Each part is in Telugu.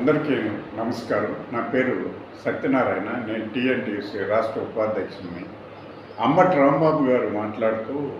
అందరికీ నమస్కారం. నా పేరు సత్యనారాయణ. నేను టీఎన్టీసీ రాష్ట్ర ఉపాధ్యక్షుడిని. అమ్మటి రాంబాబు గారు మాట్లాడుతూ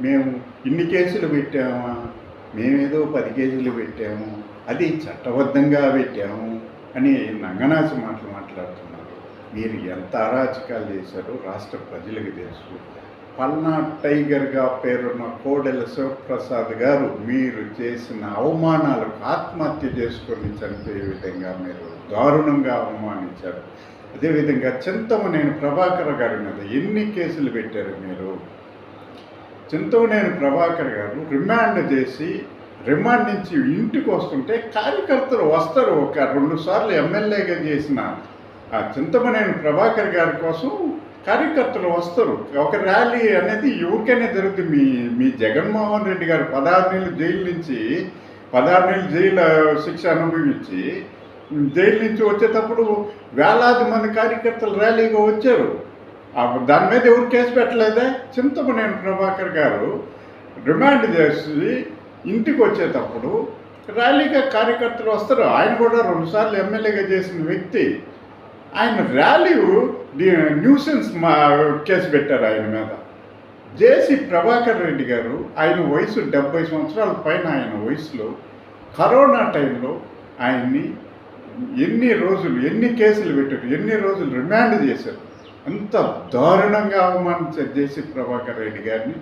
మేము ఇన్ని కేసులు పెట్టామా? మేమేదో పది కేసులు పెట్టాము. అది చట్టబద్ధంగా పెట్టాము అని నంగనాచి మాటలు మాట్లాడుతున్నారు. మీరు ఎంత అరాచకాలు చేశారో రాష్ట్ర ప్రజలకు తెలుసు. పల్నా టైగర్గా పేరున్న కోడెల శివప్రసాద్ గారు మీరు చేసిన అవమానాలకు ఆత్మహత్య చేసుకొని చనిపోయే విధంగా మీరు దారుణంగా అవమానించారు. అదేవిధంగా చింతమనేని ప్రభాకర్ గారి మీద ఎన్ని కేసులు పెట్టారు మీరు? చింతమనేని ప్రభాకర్ గారు రిమాండ్ చేసి రిమాండ్ నుంచి ఇంటికి వస్తుంటే కార్యకర్తలు వస్తారు. ఒక రెండు సార్లు ఎమ్మెల్యేగా చేసిన ఆ చింతమనేని ప్రభాకర్ గారి కోసం కార్యకర్తలు వస్తారు. ఒక ర్యాలీ అనేది ఎవరికైనా జరుగుతుంది మీ మీ జగన్మోహన్ రెడ్డి గారు పదహారు నెలలు జైలు నుంచి పదహారు నెలలు జైలు శిక్ష అనుభవించి జైలు నుంచి వచ్చేటప్పుడు వేలాది మంది కార్యకర్తలు ర్యాలీగా వచ్చారు. దాని మీద ఎవరు కేసు పెట్టలేదే? చింతమనేని ప్రభాకర్ గారు రిమాండ్ చేసి ఇంటికి వచ్చేటప్పుడు ర్యాలీగా కార్యకర్తలు వస్తారు. ఆయన కూడా రెండుసార్లు ఎమ్మెల్యేగా చేసిన వ్యక్తి. ఆయన ర్యాలీ న్యూసెన్స్ మా కేసు పెట్టారు ఆయన మీద. జేసి ప్రభాకర్ రెడ్డి గారు ఆయన వయసు డెబ్బై సంవత్సరాల పైన ఆయన వయసులో కరోనా టైంలో ఆయన్ని ఎన్ని రోజులు ఎన్ని కేసులు పెట్టారు ఎన్ని రోజులు రిమాండ్ చేశారు. అంత దారుణంగా అవమానించారు జేసీ ప్రభాకర్ రెడ్డి గారిని.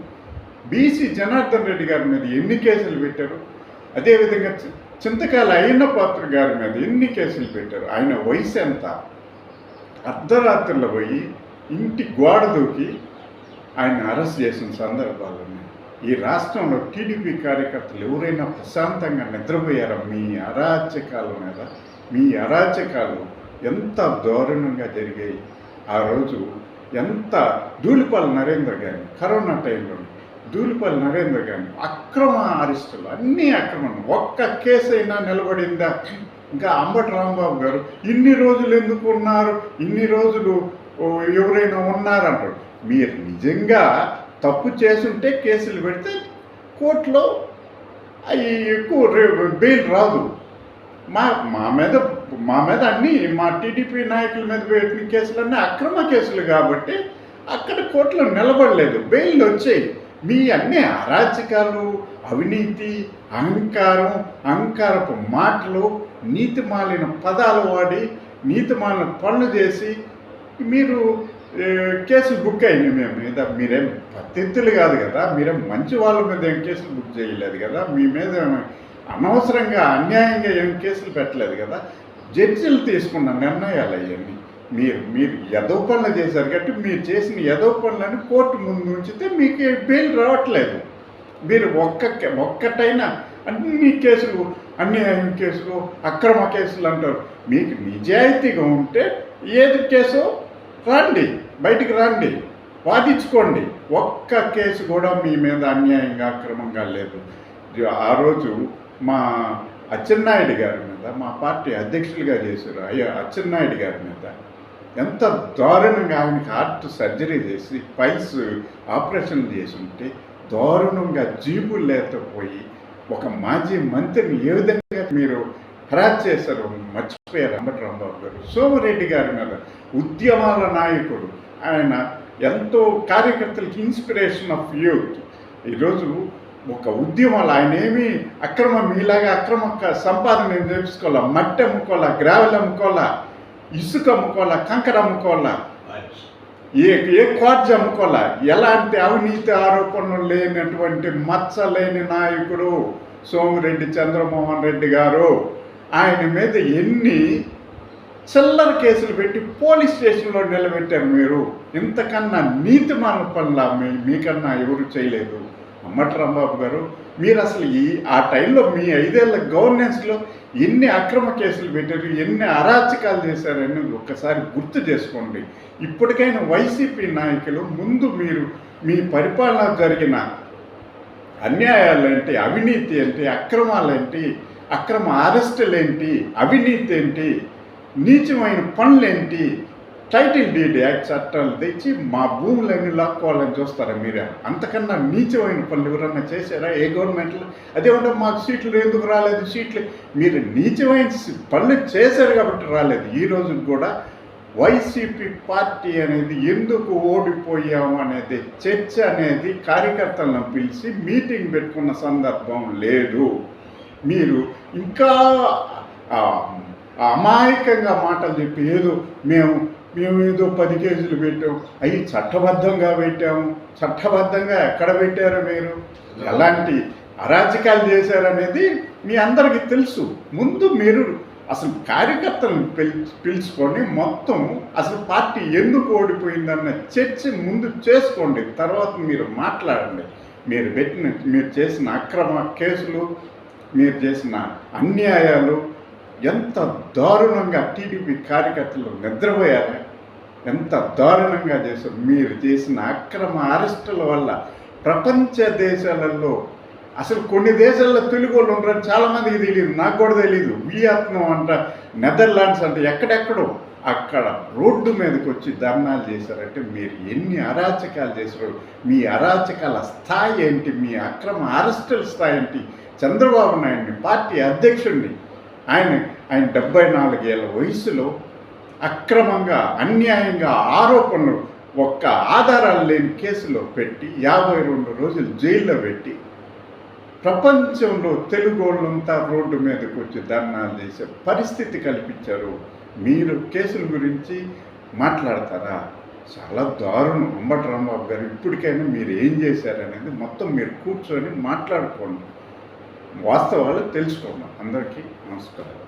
బీసీ జనార్దన్ రెడ్డి గారి మీద ఎన్ని కేసులు పెట్టారు? అదేవిధంగా చింతకాల అయ్యన్న పాత్ర గారి మీద ఎన్ని కేసులు పెట్టారు? ఆయన వయసు ఎంత? అర్ధరాత్రిలో పోయి ఇంటి గోడ దూకి ఆయన అరెస్ట్ చేసిన సందర్భాలు ఉన్నాయి ఈ రాష్ట్రంలో టీడీపీ కార్యకర్తలు ఎవరైనా ప్రశాంతంగా నిద్రపోయారా? మీ అరాచకాల మీద మీ అరాచకాలు ఎంత దారుణంగా జరిగాయి? ఆ రోజు ఎంత ధూళిపాల నరేంద్ర గారి కరోనా టైంలో ధూళిపాల నరేంద్ర గారి అక్రమ అరెస్టులు అన్నీ అక్రమం ఒక్క కేసు అయినా నిలబడిందా? ఇంకా అంబటి రాంబాబు గారు ఇన్ని రోజులు ఎందుకు ఉన్నారు? ఇన్ని రోజులు ఎవరైనా ఉన్నారంటారు. మీరు నిజంగా తప్పు చేసుంటే కేసులు పెడితే కోర్టులో అవి ఎక్కువ రే- బెయిల్ రాదు. మా మా మీద మా మీద అన్ని మా టీడీపీ నాయకుల మీద పెట్టిన కేసులన్నీ అక్రమ కేసులు కాబట్టి అక్కడ కోర్టులో నిలబడలేదు. బెయిల్ వచ్చాయి. మీ అన్ని అరాచకాలు అవినీతి అహంకారం అహంకారపు మాటలు నీతి మాలిన పదాలు వాడి నీతి మాలిన పనులు చేసి మీరు కేసు బుక్ అయింది మేము. మీద మీరేం పత్తిత్తులు కాదు కదా మీరేం మంచి వాళ్ళ మీద ఏం కేసులు బుక్ చేయలేదు కదా మీ మీద అనవసరంగా అన్యాయంగా ఏం కేసులు పెట్టలేదు కదా జడ్జిలు తీసుకున్న నిర్ణయాలు అవన్నీ. మీరు మీరు ఎదో పనులు చేశారు కాబట్టి మీరు చేసిన ఎదో పనులని కోర్టు ముందు ఉంచితే మీకు బెయిల్ రావట్లేదు. మీరు ఒక్క ఒక్కటైనా అన్ని కేసులు అన్యాయం కేసులు అక్రమ కేసులు అంటారు. మీకు నిజాయితీగా ఉంటే ఏది కేసు? రండి బయటికి రండి వాదించుకోండి. ఒక్క కేసు కూడా మీ మీద అన్యాయంగా అక్రమంగా లేదు. ఆ రోజు మా అచ్చెన్నాయుడు గారి మీద మా పార్టీ అధ్యక్షులుగా చేశారు అయ్యా అచ్చెన్నాయుడు గారి మీద ఎంత దారుణంగా ఆయనకి హార్ట్ సర్జరీ చేసి పైల్స్ ఆపరేషన్ చేసి ఉంటే దారుణంగా జీబు లేకపోయి ఒక మాజీ మంత్రిని ఏ విధంగా మీరు హరాజ్ చేశారు మర్చిపోయారు అంబటి రాంబాబు గారు. సోమిరెడ్డి గారి మీద ఉద్యమాల నాయకుడు ఆయన ఎంతో కార్యకర్తలకి ఇన్స్పిరేషన్ ఆఫ్ యూత్. ఈరోజు ఒక ఉద్యమాలు ఆయన ఏమి అక్రమం మీలాగా అక్రమ సంపాదన ఏం చేసుకోవాలా మట్టి అమ్ముకోవాలా? గ్రావెల్ అమ్ముకోవాలా? ఇసుక అమ్ముకోవాలా? కంకర అమ్ముకోవాలా? ఏ ఏ క్వార్జ్ చంపుకోలే ఎలాంటి అవినీతి ఆరోపణలు లేనటువంటి మచ్చ లేని నాయకుడు సోమిరెడ్డి చంద్రమోహన్ రెడ్డి గారు ఆయన మీద ఎన్ని చిల్లర కేసులు పెట్టి పోలీస్ స్టేషన్లో నిలబెట్టారు మీరు? ఇంతకన్నా నీతిమాన పనుల మీ మీకన్నా ఎవరు చేయలేదు? అమ్మటి రాంబాబు గారు మీరు అసలు ఈ ఆ టైంలో మీ ఐదేళ్ళ గవర్నెన్స్లో ఎన్ని అక్రమ కేసులు పెట్టారు ఎన్ని అరాచకాలు చేశారని ఒక్కసారి గుర్తు చేసుకోండి. ఇప్పటికైనా వైసీపీ నాయకులు ముందు మీరు మీ పరిపాలన జరిగిన అన్యాయాలేంటి అవినీతి ఏంటి అక్రమాలేంటి అక్రమ అరెస్టులేంటి అవినీతి ఏంటి నీచమైన పనులేంటి టైటిల్ డీడ్ యాక్ట్ చట్టాలు తెచ్చి మా భూములన్నీ లాక్కోవాలని చూస్తారా మీరే? అంతకన్నా నీచమైన పనులు ఎవరన్నా చేశారా? ఏ గవర్నమెంట్లో అదేమంటే మాకు సీట్లు ఎందుకు రాలేదు? సీట్లు మీరు నీచమైన పనులు చేశారు కాబట్టి రాలేదు. ఈ రోజు కూడా వైసీపీ పార్టీ అనేది ఎందుకు ఓడిపోయాము అనేది చర్చ అనేది కార్యకర్తలను పిలిచి మీటింగ్ పెట్టుకున్న సందర్భం లేదు. మీరు ఇంకా అమాయకంగా మాటలు చెప్పి ఏదో మేము మేము ఏదో పది కేజీలు పెట్టాము అవి చట్టబద్ధంగా పెట్టాము చట్టబద్ధంగా ఎక్కడ పెట్టారో మీరు? ఎలాంటి అరాచకాలు చేశారనేది మీ అందరికీ తెలుసు. ముందు మీరు అసలు కార్యకర్తలను పిల్ పిలుచుకొని మొత్తం అసలు పార్టీ ఎందుకు ఓడిపోయిందన్న చర్చ ముందు చేసుకోండి. తర్వాత మీరు మాట్లాడండి. మీరు పెట్టిన మీరు చేసిన అక్రమ కేసులు మీరు చేసిన అన్యాయాలు ఎంత దారుణంగా టీడీపీ కార్యకర్తలు నిద్రపోయారు. ఎంత దారుణంగా చేశారు. మీరు చేసిన అక్రమ అరెస్టుల వల్ల ప్రపంచ దేశాలలో అసలు కొన్ని దేశాల్లో తెలుగు వాళ్ళు ఉంటారు చాలామందికి తెలియదు. నాకు కూడా తెలియదు. వియత్నం అంట నెదర్లాండ్స్ అంటే ఎక్కడెక్కడో. అక్కడ రోడ్డు మీదకి వచ్చి ధర్నాలు చేశారంటే మీరు ఎన్ని అరాచకాలు చేశారు మీ అరాచకాల స్థాయి ఏంటి మీ అక్రమ అరెస్టుల స్థాయి ఏంటి చంద్రబాబు నాయుడిని పార్టీ అధ్యక్షుడిని ఆయన ఆయన డెబ్బై నాలుగేళ్ళ వయసులో అక్రమంగా అన్యాయంగా ఆరోపణలు ఒక్క ఆధారాలు లేని కేసులో పెట్టి యాభై రెండు రోజులు జైల్లో పెట్టి ప్రపంచంలో తెలుగు వాళ్ళంతా రోడ్డు మీదకి వచ్చి ధర్నాలు చేసే పరిస్థితి కల్పించారు. మీరు కేసుల గురించి మాట్లాడతారా? చాలా దారుణం. అంబటి రాంబాబు గారు ఇప్పటికైనా మీరు ఏం చేశారనేది మొత్తం మీరు కూర్చొని మాట్లాడుకోండి. వాస్తవాలు తెలుసుకోండి. అందరికీ నమస్కారం.